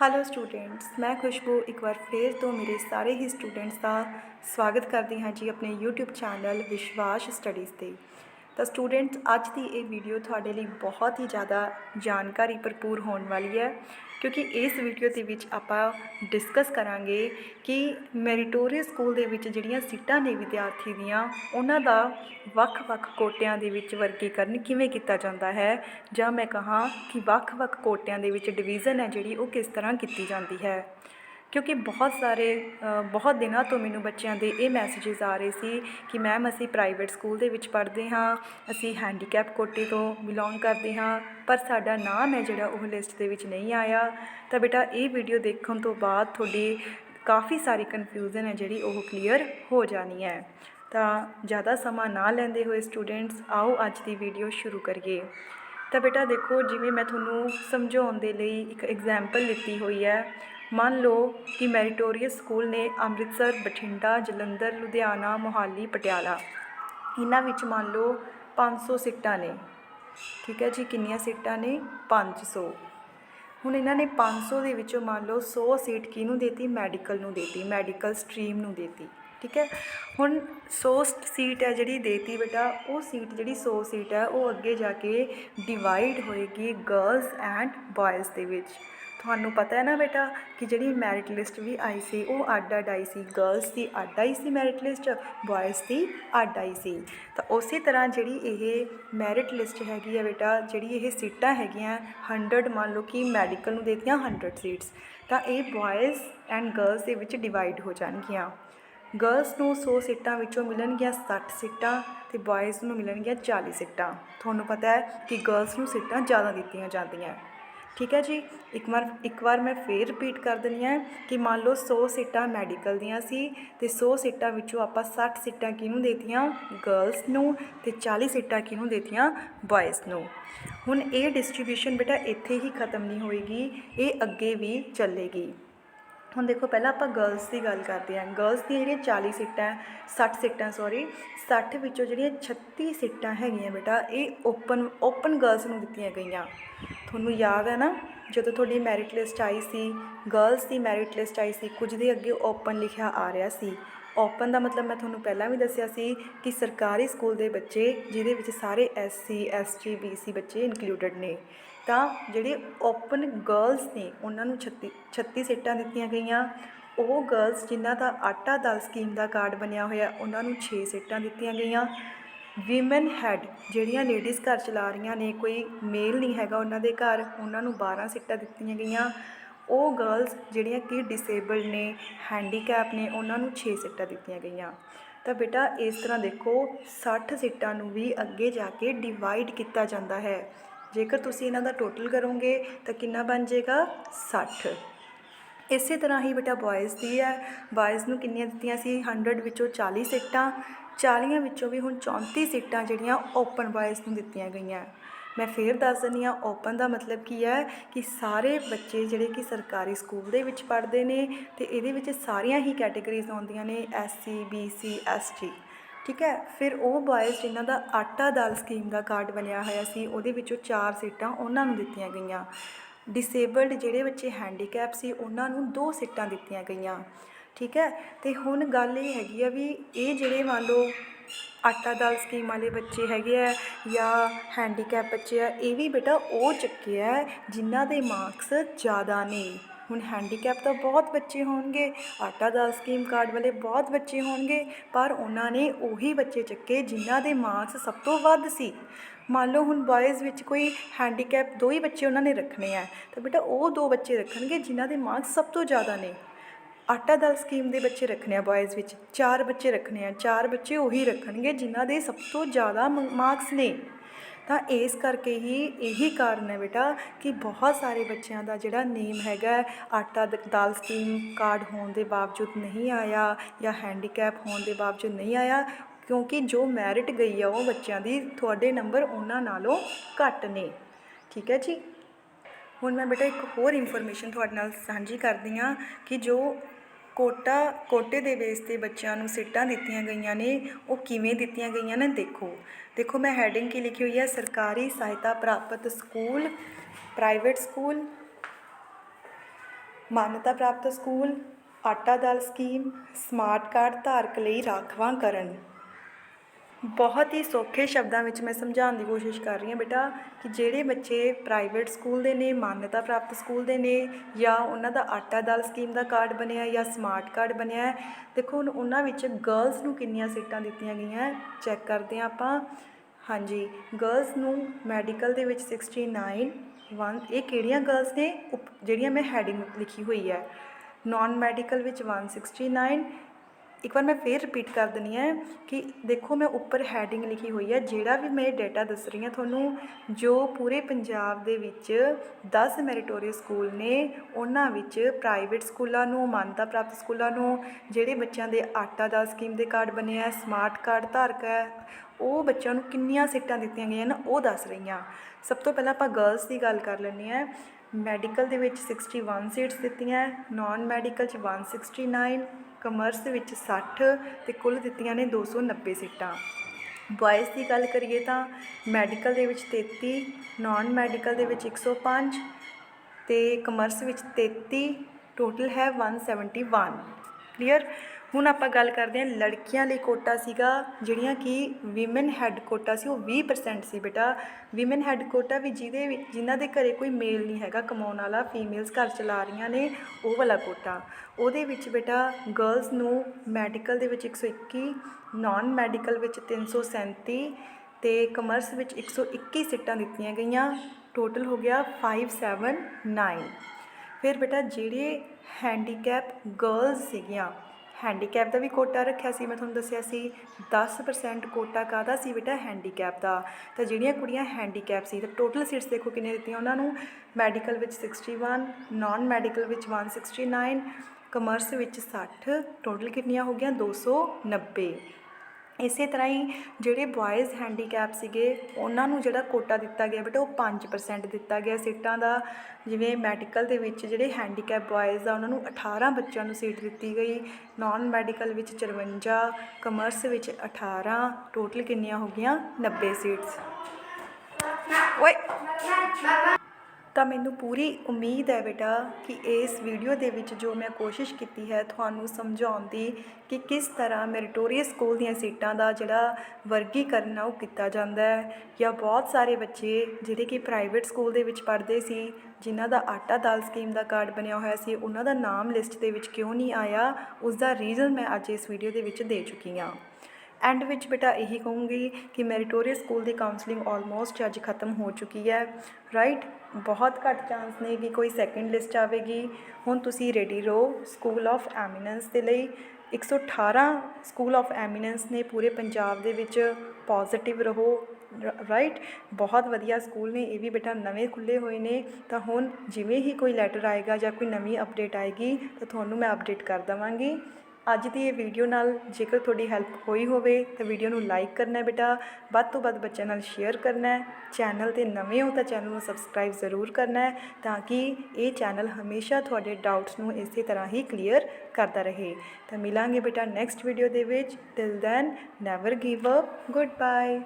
Hello students ਮੈਂ ਖੁਸ਼ਬੂ ਇੱਕ ਵਾਰ ਫੇਰ ਤੋਂ ਮੇਰੇ ਸਾਰੇ ਹੀ ਸਟੂਡੈਂਟਸ ਦਾ ਸਵਾਗਤ ਕਰਦੀ ਹਾਂ ਜੀ ਆਪਣੇ YouTube ਚੈਨਲ ਵਿਸ਼ਵਾਸ ਸਟੱਡੀਜ਼ ਤੇ। ਤਾਂ ਸਟੂਡੈਂਟਸ, ਅੱਜ ਦੀ ਇਹ ਵੀਡੀਓ ਤੁਹਾਡੇ ਲਈ ਬਹੁਤ ਹੀ ਜ਼ਿਆਦਾ ਜਾਣਕਾਰੀ ਭਰਪੂਰ ਹੋਣ ਵਾਲੀ ਹੈ, ਕਿਉਂਕਿ ਇਸ ਵੀਡੀਓ ਦੇ ਵਿੱਚ ਆਪਾਂ ਡਿਸਕਸ ਕਰਾਂਗੇ ਕਿ ਮੈਰੀਟੋਰੀਅਸ ਸਕੂਲ ਦੇ ਵਿੱਚ ਜਿਹੜੀਆਂ ਸੀਟਾਂ ਨੇ ਵਿਦਿਆਰਥੀ ਦੀਆਂ, ਉਹਨਾਂ ਦਾ ਵੱਖ-ਵੱਖ ਕੋਟਿਆਂ ਦੇ ਵਿੱਚ ਵਰਗੀਕਰਨ ਕਿਵੇਂ ਕੀਤਾ ਜਾਂਦਾ ਹੈ, ਜਾਂ ਮੈਂ ਕਹਾਂ ਕਿ ਵੱਖ-ਵੱਖ ਕੋਟਿਆਂ ਦੇ ਵਿੱਚ ਡਿਵੀਜ਼ਨ ਹੈ ਜਿਹੜੀ ਉਹ ਕਿਸ ਤਰ੍ਹਾਂ ਕੀਤੀ ਜਾਂਦੀ ਹੈ। ਕਿਉਂਕਿ ਬਹੁਤ ਸਾਰੇ ਬਹੁਤ ਦਿਨਾਂ ਤੋਂ ਮੈਨੂੰ ਬੱਚਿਆਂ ਦੇ ਇਹ ਮੈਸੇजेस ਆ ਰਹੇ ਸੀ ਕਿ ਮੈਮ ਅਸੀਂ ਪ੍ਰਾਈਵੇਟ ਸਕੂਲ ਦੇ ਵਿੱਚ ਪੜ੍ਹਦੇ ਹਾਂ, ਅਸੀਂ ਹੈਂਡੀਕੈਪ ਕੋਟੇ ਤੋਂ ਬਿਲੋਂਗ ਕਰਦੇ ਹਾਂ, ਪਰ ਸਾਡਾ ਨਾਮ ਹੈ ਜਿਹੜਾ ਉਹ ਲਿਸਟ ਦੇ ਵਿੱਚ ਨਹੀਂ ਆਇਆ। ਤਾਂ ਬੇਟਾ, ਇਹ ਵੀਡੀਓ ਦੇਖਣ ਤੋਂ ਬਾਅਦ ਤੁਹਾਡੀ ਕਾਫੀ ਸਾਰੀ ਕਨਫਿਊਜ਼ਨ ਹੈ ਜਿਹੜੀ ਉਹ ਕਲੀਅਰ ਹੋ ਜਾਣੀ ਹੈ। ਤਾਂ ਜ਼ਿਆਦਾ ਸਮਾਂ ਨਾ ਲੈਂਦੇ ਹੋਏ ਸਟੂਡੈਂਟਸ ਆਓ ਅੱਜ ਦੀ ਵੀਡੀਓ ਸ਼ੁਰੂ ਕਰੀਏ। ਤਾਂ ਬੇਟਾ ਦੇਖੋ, ਜਿਵੇਂ ਮੈਂ ਤੁਹਾਨੂੰ ਸਮਝਾਉਣ ਦੇ ਲਈ ਇੱਕ ਐਗਜ਼ਾਮਪਲ ਲਿੱਤੀ ਹੋਈ ਹੈ। ਮੰਨ ਲਓ ਕਿ ਮੈਰੀਟੋਰੀਅਸ ਸਕੂਲ ਨੇ ਅੰਮ੍ਰਿਤਸਰ, ਬਠਿੰਡਾ, ਜਲੰਧਰ, ਲੁਧਿਆਣਾ, ਮੋਹਾਲੀ, ਪਟਿਆਲਾ। ਇਹਨਾਂ ਵਿੱਚ ਮੰਨ ਲਓ 500 ਸੀਟਾਂ ਨੇ। ਠੀਕ ਹੈ ਜੀ, ਕਿੰਨੀਆਂ ਸੀਟਾਂ ਨੇ? 500 ਹੁਣ ਇਹਨਾਂ ਨੇ 500 ਦੇ ਵਿੱਚੋਂ ਮੰਨ ਲਓ 100 ਸੀਟ ਕਿਹਨੂੰ ਦੇਤੀ? ਮੈਡੀਕਲ ਨੂੰ ਦੇਤੀ, ਮੈਡੀਕਲ ਸਟਰੀਮ ਨੂੰ ਦੇਤੀ। ਠੀਕ ਹੈ? ਹੁਣ 100 ਸੀਟ ਹੈ ਜਿਹੜੀ ਦੇਤੀ ਬੇਟਾ, ਉਹ ਸੀਟ ਜਿਹੜੀ 100 ਸੀਟ ਹੈ, ਉਹ ਅੱਗੇ ਜਾ ਕੇ ਡਿਵਾਈਡ ਹੋਏਗੀ ਗਰਲਸ ਐਂਡ ਬॉयਜ਼ ਦੇ ਵਿੱਚ। ਤੁਹਾਨੂੰ ਪਤਾ ਹੈ ਨਾ ਬੇਟਾ ਕਿ ਜਿਹੜੀ ਮੈਰਿਟ ਲਿਸਟ ਵੀ ਆਈ ਸੀ, ਉਹ ਅੱਡ ਅੱਡ ਆਈ ਸੀ। ਗਰਲਸ ਦੀ ਅੱਡ ਆਈ ਸੀ ਮੈਰਿਟ ਲਿਸਟ ਬॉयਜ਼ ਦੀ ਅੱਡ ਆਈ ਸੀ। ਤਾਂ ਉਸੇ ਤਰ੍ਹਾਂ ਜਿਹੜੀ ਇਹ ਮੈਰਿਟ ਲਿਸਟ ਹੈਗੀ ਹੈ ਬੇਟਾ, ਜਿਹੜੀ ਇਹ ਸੀਟਾਂ ਹੈਗੀਆਂ 100 ਮੰਨ ਲਓ ਕਿ ਮੈਡੀਕਲ ਨੂੰ ਦੇਤੀਆਂ 100 ਸੀਟਸ ਤਾਂ ਇਹ ਬॉयਜ਼ ਐਂਡ ਗਰਲਸ ਦੇ ਵਿੱਚ ਡਿਵਾਈਡ ਹੋ ਜਾਣਗੀਆਂ। ਗਰਲਸ ਨੂੰ 100 ਸੀਟਾਂ ਵਿੱਚੋਂ ਮਿਲਣਗੀਆਂ 60 ਸੀਟਾਂ ਤੇ ਬॉयਜ਼ ਨੂੰ ਮਿਲਣਗੀਆਂ 40 ਸੀਟਾਂ। ਤੁਹਾਨੂੰ ਪਤਾ ਹੈ ਕਿ ਗਰਲਸ ਨੂੰ ਸੀਟਾਂ ਜ਼ਿਆਦਾ ਦਿੱਤੀਆਂ ਜਾਂਦੀਆਂ। ਠੀਕ ਹੈ ਜੀ? ਇੱਕ ਵਾਰ ਇੱਕ ਵਾਰ ਮੈਂ ਫੇਰ ਰਿਪੀਟ ਕਰ ਦਿੰਦੀ ਹਾਂ ਕਿ ਮੰਨ ਲਓ 100 ਸੀਟਾਂ ਮੈਡੀਕਲ ਦੀਆਂ ਸੀ ਤੇ 100 ਸੀਟਾਂ ਵਿੱਚੋਂ ਆਪਾਂ 60 ਸੀਟਾਂ ਕਿਹਨੂੰ ਦੇਤੀਆਂ? ਗਰਲਸ ਨੂੰ ਤੇ 40 ਸੀਟਾਂ ਕਿਹਨੂੰ ਦੇਤੀਆਂ? ਬॉयਜ਼ ਨੂੰ। ਹੁਣ ਇਹ ਡਿਸਟ੍ਰੀਬਿਊਸ਼ਨ ਬੇਟਾ ਇੱਥੇ ਹੀ ਖਤਮ ਨਹੀਂ ਹੋਏਗੀ, ਇਹ ਅੱਗੇ ਵੀ ਚੱਲੇਗੀ। ਹੁਣ ਦੇਖੋ, ਪਹਿਲਾਂ ਆਪਾਂ ਗਰਲਸ ਦੀ ਗੱਲ ਕਰਦੇ ਹਾਂ। ਗਰਲਸ ਦੀਆਂ ਜਿਹੜੀਆਂ 40 ਸੀਟਾਂ 60 ਸੀਟਾਂ ਸੌਰੀ 60 ਵਿੱਚੋਂ ਜਿਹੜੀਆਂ 36 ਸੀਟਾਂ ਹੈਗੀਆਂ ਬੇਟਾ, ਇਹ ਓਪਨ ਓਪਨ ਗਰਲਸ ਨੂੰ ਦਿੱਤੀਆਂ ਗਈਆਂ। ਤੁਹਾਨੂੰ ਯਾਦ ਹੈ ਨਾ, ਜਦੋਂ ਤੁਹਾਡੀ ਮੈਰਿਟ ਲਿਸਟ ਆਈ ਸੀ ਗਰਲਸ ਦੀ ਮੈਰਿਟ ਲਿਸਟ ਆਈ ਸੀ, ਕੁਝ ਦੇ ਅੱਗੇ ਓਪਨ ਲਿਖਿਆ ਆ ਰਿਹਾ ਸੀ। ਓਪਨ ਦਾ ਮਤਲਬ ਮੈਂ ਤੁਹਾਨੂੰ ਪਹਿਲਾਂ ਵੀ ਦੱਸਿਆ ਸੀ ਕਿ ਸਰਕਾਰੀ ਸਕੂਲ ਦੇ ਬੱਚੇ, ਜਿਹਦੇ ਵਿੱਚ ਸਾਰੇ ਐਸਸੀ ਐਸਟੀ ਬੀਸੀ ਬੱਚੇ ਇਨਕਲੂਡਡ ਨੇ। ਤਾਂ ਜਿਹੜੇ ਓਪਨ ਗਰਲਸ ਨੇ, ਉਹਨਾਂ ਨੂੰ 36 36 ਸੀਟਾਂ ਦਿੱਤੀਆਂ ਗਈਆਂ। ਉਹ ਗਰਲਸ ਜਿਨ੍ਹਾਂ ਦਾ ਆਟਾ ਦਾਲ ਸਕੀਮ ਦਾ ਕਾਰਡ ਬਣਿਆ ਹੋਇਆ, ਉਹਨਾਂ ਨੂੰ 6 ਸੀਟਾਂ ਦਿੱਤੀਆਂ ਗਈਆਂ। ਵੀਮਨ ਹੈਡ ਜਿਹੜੀਆਂ ਲੇਡੀਜ਼ ਘਰ ਚਲਾ ਰਹੀਆਂ ਨੇ, ਕੋਈ ਮੇਲ ਨਹੀਂ ਹੈਗਾ ਉਹਨਾਂ ਦੇ ਘਰ, ਉਹਨਾਂ ਨੂੰ 12 ਸੀਟਾਂ ਦਿੱਤੀਆਂ ਗਈਆਂ। ਉਹ ਗਰਲਸ ਜਿਹੜੀਆਂ ਕਿ ਡਿਸੇਬਲ ਨੇ ਹੈਂਡੀਕੈਪ ਨੇ, ਉਹਨਾਂ ਨੂੰ 6 ਸੀਟਾਂ ਦਿੱਤੀਆਂ ਗਈਆਂ। ਤਾਂ ਬੇਟਾ ਇਸ ਤਰ੍ਹਾਂ ਦੇਖੋ 60 ਸੀਟਾਂ ਨੂੰ ਵੀ ਅੱਗੇ ਜਾ ਕੇ ਡਿਵਾਈਡ ਕੀਤਾ ਜਾਂਦਾ ਹੈ। ਜੇਕਰ ਤੁਸੀਂ ਇਹਨਾਂ ਦਾ ਟੋਟਲ ਕਰੋਗੇ, ਤਾਂ ਕਿੰਨਾ ਬਣ ਜਾਏਗਾ? 60 ਇਸੇ ਤਰ੍ਹਾਂ ਹੀ ਬੇਟਾ ਬॉयਜ਼ ਦੀ ਹੈ। ਬॉयਜ਼ ਨੂੰ ਕਿੰਨੀਆਂ ਦਿੱਤੀਆਂ ਸੀ? 100 ਵਿੱਚੋਂ 40 ਸੀਟਾਂ। 40 ਵਿੱਚੋਂ ਵੀ ਹੁਣ 34 ਸੀਟਾਂ ਜਿਹੜੀਆਂ ਓਪਨ ਬॉयਜ਼ ਨੂੰ ਦਿੱਤੀਆਂ ਗਈਆਂ। ਮੈਂ ਫੇਰ ਦੱਸ ਦਿੰਦੀ ਹਾਂ ਓਪਨ ਦਾ ਮਤਲਬ ਕੀ ਹੈ ਕਿ ਸਾਰੇ ਬੱਚੇ ਜਿਹੜੇ ਕਿ ਸਰਕਾਰੀ ਸਕੂਲ ਦੇ ਵਿੱਚ ਪੜ੍ਹਦੇ ਨੇ ਤੇ ਇਹਦੇ ਵਿੱਚ ਸਾਰੀਆਂ ਹੀ ਕੈਟਾਗਰੀਜ਼ ਆਉਂਦੀਆਂ ਨੇ ਐਸਸੀ ਬੀਸੀ ਐਸਟੀ ਠੀਕ ਹੈ? ਫਿਰ ਉਹ ਬॉयਜ਼ ਜਿਨ੍ਹਾਂ ਦਾ ਆਟਾ ਦਾਲ ਸਕੀਮ ਦਾ ਕਾਰਡ ਬਣਿਆ ਹੋਇਆ ਸੀ, ਉਹਦੇ ਵਿੱਚੋਂ ਚਾਰ ਸੀਟਾਂ ਉਹਨਾਂ ਨੂੰ ਦਿੱਤੀਆਂ ਗਈਆਂ। ਡਿਸੇਬਲਡ ਜਿਹੜੇ ਬੱਚੇ ਹੈਂਡੀਕੈਪ ਸੀ, ਉਹਨਾਂ ਨੂੰ ਦੋ ਸੀਟਾਂ ਦਿੱਤੀਆਂ ਗਈਆਂ। ਠੀਕ ਹੈ? ਅਤੇ ਹੁਣ ਗੱਲ ਇਹ ਹੈਗੀ ਆ ਵੀ ਇਹ ਜਿਹੜੇ ਮੰਨ ਲਓ ਆਟਾ ਦਾਲ ਸਕੀਮ ਵਾਲੇ ਬੱਚੇ ਹੈਗੇ ਆ ਜਾਂ ਹੈਂਡੀਕੈਪ ਬੱਚੇ ਆ, ਇਹ ਵੀ ਬੇਟਾ ਉਹ ਚੱਕੇ ਆ ਜਿਨ੍ਹਾਂ ਦੇ ਮਾਰਕਸ ਜ਼ਿਆਦਾ ਨੇ। ਹੁਣ ਹੈਂਡੀਕੈਪ ਤਾਂ ਬਹੁਤ ਬੱਚੇ ਹੋਣਗੇ, ਆਟਾ ਦਾਲ ਸਕੀਮ ਕਾਰਡ ਵਾਲੇ ਬਹੁਤ ਬੱਚੇ ਹੋਣਗੇ, ਪਰ ਉਹਨਾਂ ਨੇ ਉਹੀ ਬੱਚੇ ਚੱਕੇ ਜਿਨ੍ਹਾਂ ਦੇ ਮਾਰਕਸ ਸਭ ਤੋਂ ਵੱਧ ਸੀ। ਮੰਨ ਲਓ ਹੁਣ ਬॉयਜ਼ ਵਿੱਚ ਕੋਈ ਹੈਂਡੀਕੈਪ ਦੋ ਹੀ ਬੱਚੇ ਉਹਨਾਂ ਨੇ ਰੱਖਣੇ ਆ, ਤਾਂ ਬੇਟਾ ਉਹ ਦੋ ਬੱਚੇ ਰੱਖਣਗੇ ਜਿਨ੍ਹਾਂ ਦੇ ਮਾਰਕਸ ਸਭ ਤੋਂ ਜ਼ਿਆਦਾ ਨੇ। ਆਟਾ ਦਾਲ ਸਕੀਮ ਦੇ ਬੱਚੇ ਰੱਖਣੇ ਆ ਬॉयਜ਼ ਵਿੱਚ। ਚਾਰ ਬੱਚੇ ਰੱਖਣੇ ਆ। ਚਾਰ ਬੱਚੇ ਉਹੀ ਰੱਖਣਗੇ ਜਿਨ੍ਹਾਂ ਦੇ ਸਭ ਤੋਂ ਜ਼ਿਆਦਾ ਮਾਰਕਸ ਨੇ। ਤਾਂ ਇਸ ਕਰਕੇ ਹੀ ਇਹੀ ਕਾਰਨ ਹੈ ਬੇਟਾ ਕਿ ਬਹੁਤ ਸਾਰੇ ਬੱਚਿਆਂ ਦਾ ਜਿਹੜਾ ਨੇਮ ਹੈਗਾ ਆਟਾ ਦ- ਦਾਲ ਸਕੀਮ ਕਾਰਡ ਹੋਣ ਦੇ ਬਾਵਜੂਦ ਨਹੀਂ ਆਇਆ ਜਾਂ ਹੈਂਡੀਕੈਪ ਹੋਣ ਦੇ ਬਾਵਜੂਦ ਨਹੀਂ ਆਇਆ, ਕਿਉਂਕਿ ਜੋ ਮੈਰਿਟ ਗਈ ਆ ਉਹ ਬੱਚਿਆਂ ਦੀ ਤੁਹਾਡੇ ਨੰਬਰ ਉਹਨਾਂ ਨਾਲੋਂ ਘੱਟ ਨੇ। ਠੀਕ ਹੈ ਜੀ? ਹੁਣ ਮੈਂ ਬੇਟਾ ਇੱਕ ਹੋਰ ਇਨਫੋਰਮੇਸ਼ਨ ਤੁਹਾਡੇ ਨਾਲ ਸਾਂਝੀ ਕਰਦੀ ਹਾਂ ਕਿ ਜੋ ਕੋਟਾ, ਕੋਟੇ ਦੇ ਬੇਸ ਤੇ ਬੱਚਿਆਂ ਨੂੰ ਸੀਟਾਂ ਦਿੱਤੀਆਂ ਗਈਆਂ ਨੇ। ਉਹ ਕਿਵੇਂ ਦਿੱਤੀਆਂ ਗਈਆਂ ਨੇ ਦੇਖੋ। ਦੇਖੋ, ਮੈਂ ਹੈਡਿੰਗ ਕੀ ਲਿਖੀ ਹੋਈ ਹੈ? ਸਰਕਾਰੀ ਸਹਾਇਤਾ ਪ੍ਰਾਪਤ ਸਕੂਲ, ਪ੍ਰਾਈਵੇਟ ਸਕੂਲ, ਮਾਨਤਾ ਪ੍ਰਾਪਤ ਸਕੂਲ, ਆਟਾ ਦਾਲ ਸਕੀਮ, ਸਮਾਰਟ ਕਾਰਡ ਧਾਰਕ ਲਈ ਰਾਖਵਾਂਕਰਨ। ਬਹੁਤ ਹੀ ਸੌਖੇ ਸ਼ਬਦਾਂ ਵਿੱਚ ਮੈਂ ਸਮਝਾਉਣ ਦੀ ਕੋਸ਼ਿਸ਼ ਕਰ ਰਹੀ ਹਾਂ ਬੇਟਾ ਕਿ ਜਿਹੜੇ ਬੱਚੇ ਪ੍ਰਾਈਵੇਟ ਸਕੂਲ ਦੇ ਨੇ, ਮਾਨਤਾ ਪ੍ਰਾਪਤ ਸਕੂਲ ਦੇ ਨੇ ਜਾਂ ਉਹਨਾਂ ਦਾ ਆਟਾ ਦਾਲ ਸਕੀਮ ਦਾ ਕਾਰਡ ਬਣਿਆ ਜਾਂ ਸਮਾਰਟ ਕਾਰਡ ਬਣਿਆ ਦੇਖੋ ਹੁਣ ਉਹਨਾਂ ਵਿੱਚ ਗਰਲਸ ਨੂੰ ਕਿੰਨੀਆਂ ਸੀਟਾਂ ਦਿੱਤੀਆਂ ਗਈਆਂ ਚੈੱਕ ਕਰਦੇ ਹਾਂ ਆਪਾਂ। ਹਾਂਜੀ ਗਰਲਸ ਨੂੰ ਮੈਡੀਕਲ ਦੇ ਵਿੱਚ 69 ਵਨ ਇਹ ਕਿਹੜੀਆਂ ਗਰਲਸ ਨੇ? ਉਪ- ਜਿਹੜੀਆਂ ਮੈਂ ਹੈਡਿੰਗ ਲਿਖੀ ਹੋਈ ਹੈ। ਨਾਨ ਮੈਡੀਕਲ ਵਿੱਚ 169 ਇੱਕ ਵਾਰ ਮੈਂ ਫਿਰ ਰਿਪੀਟ ਕਰ ਦਿੰਦੀ ਹਾਂ ਕਿ ਦੇਖੋ ਮੈਂ ਉੱਪਰ ਹੈਡਿੰਗ ਲਿਖੀ ਹੋਈ ਹੈ ਜਿਹੜਾ ਵੀ ਮੈਂ ਡਾਟਾ ਦੱਸ ਰਹੀ ਹਾਂ ਤੁਹਾਨੂੰ, ਜੋ ਪੂਰੇ ਪੰਜਾਬ ਦੇ ਵਿੱਚ 10 ਮੈਰੀਟੋਰੀਅਸ ਸਕੂਲ ਨੇ, ਉਹਨਾਂ ਵਿੱਚ ਪ੍ਰਾਈਵੇਟ ਸਕੂਲਾਂ ਨੂੰ, ਮਾਨਤਾ ਪ੍ਰਾਪਤ ਸਕੂਲਾਂ ਨੂੰ, ਜਿਹੜੇ ਬੱਚਿਆਂ ਦੇ ਆਟਾ ਦਾਲ ਸਕੀਮ ਦੇ ਕਾਰਡ ਬਣੇ ਆ ਸਮਾਰਟ ਕਾਰਡ ਧਾਰਕ ਹੈ, ਉਹ ਬੱਚਿਆਂ ਨੂੰ ਕਿੰਨੀਆਂ ਸੀਟਾਂ ਦਿੱਤੀਆਂ ਗਈਆਂ ਨੇ ਉਹ ਦੱਸ ਰਹੀ ਹਾਂ। ਸਭ ਤੋਂ ਪਹਿਲਾਂ ਆਪਾਂ ਗਰਲਸ ਦੀ ਗੱਲ ਕਰ ਲੈਂਦੇ ਹਾਂ। ਮੈਡੀਕਲ ਦੇ ਵਿੱਚ 61 ਸੀਟਸ ਦਿੱਤੀਆਂ ਨਾਨ ਮੈਡੀਕਲ 'ਚ 169 ਕਮਰਸ ਵਿੱਚ 60 ਤੇ ਕੁੱਲ ਦਿੱਤੀਆਂ ਨੇ 290 ਸੀਟਾਂ। ਬॉयਜ਼ ਦੀ ਗੱਲ ਕਰੀਏ ਤਾਂ ਮੈਡੀਕਲ ਦੇ ਵਿੱਚ 33 ਨਾਨ ਮੈਡੀਕਲ ਦੇ ਵਿੱਚ 105 ਤੇ ਕਮਰਸ ਵਿੱਚ 33 ਟੋਟਲ ਹੈ 171 ਕਲੀਅਰ ਹੁਣ ਆਪਾਂ ਗੱਲ ਕਰਦੇ ਹਾਂ ਲੜਕੀਆਂ ਲਈ ਕੋਟਾ ਸੀਗਾ, ਜਿਹੜੀਆਂ ਕਿ ਔਮਨ ਹੈੱਡ ਕੋਟਾ ਸੀ, ਉਹ 20% ਸੀ ਬੇਟਾ। ਔਮਨ ਹੈੱਡ ਕੋਟਾ ਵੀ ਜਿਹਦੇ ਵਿੱਚ ਜਿਨ੍ਹਾਂ ਦੇ ਘਰੇ ਕੋਈ ਮੇਲ ਨਹੀਂ ਹੈਗਾ, ਕਮਾਉਣ ਵਾਲਾ ਫੀਮੇਲਸ ਘਰ ਚਲਾ ਰਹੀਆਂ ਨੇ, ਉਹ ਵਾਲਾ ਕੋਟਾ। ਉਹਦੇ ਵਿੱਚ ਬੇਟਾ ਗਰਲਸ ਨੂੰ ਮੈਡੀਕਲ ਦੇ ਵਿੱਚ 121 ਨਾਨ ਮੈਡੀਕਲ ਵਿੱਚ 337 ਤੇ ਕਮਰਸ ਵਿੱਚ 121 ਸੀਟਾਂ ਦਿੱਤੀਆਂ ਗਈਆਂ। ਟੋਟਲ ਹੋ ਗਿਆ 579 ਫਿਰ ਬੇਟਾ ਜਿਹੜੇ ਹੈਂਡੀਕੈਪ ਗਰਲਸ ਸੀਗੀਆਂ ਹੈਂਡੀਕੈਪ ਦਾ ਵੀ ਕੋਟਾ ਰੱਖਿਆ ਸੀ, ਮੈਂ ਤੁਹਾਨੂੰ ਦੱਸਿਆ ਸੀ 10% ਕੋਟਾ ਕਾਹਦਾ ਸੀ ਬੇਟਾ? ਹੈਂਡੀਕੈਪ ਦਾ। ਤਾਂ ਜਿਹੜੀਆਂ ਕੁੜੀਆਂ ਹੈਂਡੀਕੈਪ ਸੀ, ਤਾਂ ਟੋਟਲ ਸੀਟਸ ਦੇਖੋ ਕਿੰਨੇ ਦਿੱਤੀਆਂ ਉਹਨਾਂ ਨੂੰ। ਮੈਡੀਕਲ ਵਿੱਚ 61 ਨਾਨ ਮੈਡੀਕਲ ਵਿੱਚ 169 ਕਮਰਸ ਵਿੱਚ 60 ਟੋਟਲ ਕਿੰਨੀਆਂ ਹੋ ਗਈਆਂ? 290 ਇਸੇ ਤਰ੍ਹਾਂ ਹੀ ਜਿਹੜੇ ਬॉयਜ਼ ਹੈਂਡੀਕੈਪ ਸੀਗੇ, ਉਹਨਾਂ ਨੂੰ ਜਿਹੜਾ ਕੋਟਾ ਦਿੱਤਾ ਗਿਆ ਬਟ, ਉਹ 5% ਦਿੱਤਾ ਗਿਆ। ਸੀਟਾਂ ਦਾ ਜਿਵੇਂ ਮੈਡੀਕਲ ਦੇ ਵਿੱਚ ਜਿਹੜੇ ਹੈਂਡੀਕੈਪ ਬॉयਜ਼ ਆ, ਉਹਨਾਂ ਨੂੰ 18 ਬੱਚਿਆਂ ਨੂੰ ਸੀਟ ਦਿੱਤੀ ਗਈ। ਨਾਨ ਮੈਡੀਕਲ ਵਿੱਚ 54 ਕਮਰਸ ਵਿੱਚ 18 ਟੋਟਲ ਕਿੰਨੀਆਂ ਹੋ ਗਈਆਂ? 90 ਸੀਟਸ ਓਏ! ਤਾਂ ਮੈਨੂੰ ਪੂਰੀ ਉਮੀਦ ਹੈ ਬੇਟਾ ਕਿ ਇਸ ਵੀਡੀਓ ਦੇ ਵਿੱਚ ਜੋ ਮੈਂ ਕੋਸ਼ਿਸ਼ ਕੀਤੀ ਹੈ ਤੁਹਾਨੂੰ ਸਮਝਾਉਣ ਦੀ ਕਿ ਕਿਸ ਤਰ੍ਹਾਂ ਮੈਰੀਟੋਰੀਅਸ ਸਕੂਲ ਦੀਆਂ ਸੀਟਾਂ ਦਾ ਜਿਹੜਾ ਵਰਗੀਕਰਨ ਆ ਉਹ ਕੀਤਾ ਜਾਂਦਾ ਹੈ। ਜਾਂ ਬਹੁਤ ਸਾਰੇ ਬੱਚੇ ਜਿਹੜੇ ਕਿ ਪ੍ਰਾਈਵੇਟ ਸਕੂਲ ਦੇ ਵਿੱਚ ਪੜ੍ਹਦੇ ਸੀ, ਜਿਨ੍ਹਾਂ ਦਾ ਆਟਾ ਦਾਲ ਸਕੀਮ ਦਾ ਕਾਰਡ ਬਣਿਆ ਹੋਇਆ ਸੀ, ਉਹਨਾਂ ਦਾ ਨਾਮ ਲਿਸਟ ਦੇ ਵਿੱਚ ਕਿਉਂ ਨਹੀਂ ਆਇਆ ਉਸ ਦਾ ਰੀਜ਼ਨ ਮੈਂ ਅੱਜ ਇਸ ਵੀਡੀਓ ਦੇ ਵਿੱਚ ਦੇ ਚੁੱਕੀ ਹਾਂ। ਐਂਡ ਵਿੱਚ ਬੇਟਾ ਇਹੀ ਕਹੂੰਗੀ ਕਿ ਮੈਰੀਟੋਰੀਅਸ ਸਕੂਲ ਦੀ ਕਾਉਂਸਲਿੰਗ ਆਲਮੋਸਟ ਅੱਜ ਖਤਮ ਹੋ ਚੁੱਕੀ ਹੈ ਰਾਈਟ ਬਹੁਤ ਘੱਟ ਚਾਂਸ ਨੇ ਕਿ ਕੋਈ ਸੈਕਿੰਡ ਲਿਸਟ ਆਵੇਗੀ। ਹੁਣ ਤੁਸੀਂ ਰੈਡੀ ਰਹੋ ਸਕੂਲ ਆਫ ਐਮੀਨੈਂਸ ਦੇ ਲਈ। 118 ਸਕੂਲ ਆਫ ਐਮੀਨੈਂਸ ਨੇ ਪੂਰੇ ਪੰਜਾਬ ਦੇ ਵਿੱਚ ਪੋਜ਼ਿਟਿਵ ਰਹੋ ਰਾਈਟ ਬਹੁਤ ਵਧੀਆ ਸਕੂਲ ਨੇ, ਇਹ ਵੀ ਬੇਟਾ ਨਵੇਂ ਖੁੱਲੇ ਹੋਏ ਨੇ। ਤਾਂ ਹੁਣ ਜਿਵੇਂ ਹੀ ਕੋਈ ਲੈਟਰ ਆਏਗਾ ਜਾਂ ਕੋਈ ਨਵੀਂ ਅਪਡੇਟ ਆਏਗੀ, ਤਾਂ ਤੁਹਾਨੂੰ ਮੈਂ ਅਪਡੇਟ ਕਰ ਦਵਾਂਗੀ। ਅੱਜ ਦੀ ਇਹ ਵੀਡੀਓ ਨਾਲ ਜੇਕਰ ਤੁਹਾਡੀ ਹੈਲਪ ਹੋਈ ਹੋਵੇ ਤਾਂ ਵੀਡੀਓ ਨੂੰ ਲਾਈਕ ਕਰਨਾ ਬੇਟਾ। ਵੱਧ ਤੋਂ ਵੱਧ ਬੱਚਿਆਂ ਨਾਲ ਸ਼ੇਅਰ ਕਰਨਾ ਚੈਨਲ ਤੇ ਨਵੇਂ ਹੋ ਤਾਂ ਚੈਨਲ ਨੂੰ ਸਬਸਕ੍ਰਾਈਬ ਜ਼ਰੂਰ ਕਰਨਾ ਤਾਂ ਕਿ ਇਹ ਚੈਨਲ ਹਮੇਸ਼ਾ ਤੁਹਾਡੇ ਡਾਊਟਸ ਨੂੰ ਇਸੇ ਤਰ੍ਹਾਂ ਹੀ ਕਲੀਅਰ ਕਰਦਾ ਰਹੇ। ਤਾਂ ਮਿਲਾਂਗੇ ਬੇਟਾ ਨੈਕਸਟ ਵੀਡੀਓ ਦੇ ਵਿੱਚ। Till then never give up goodbye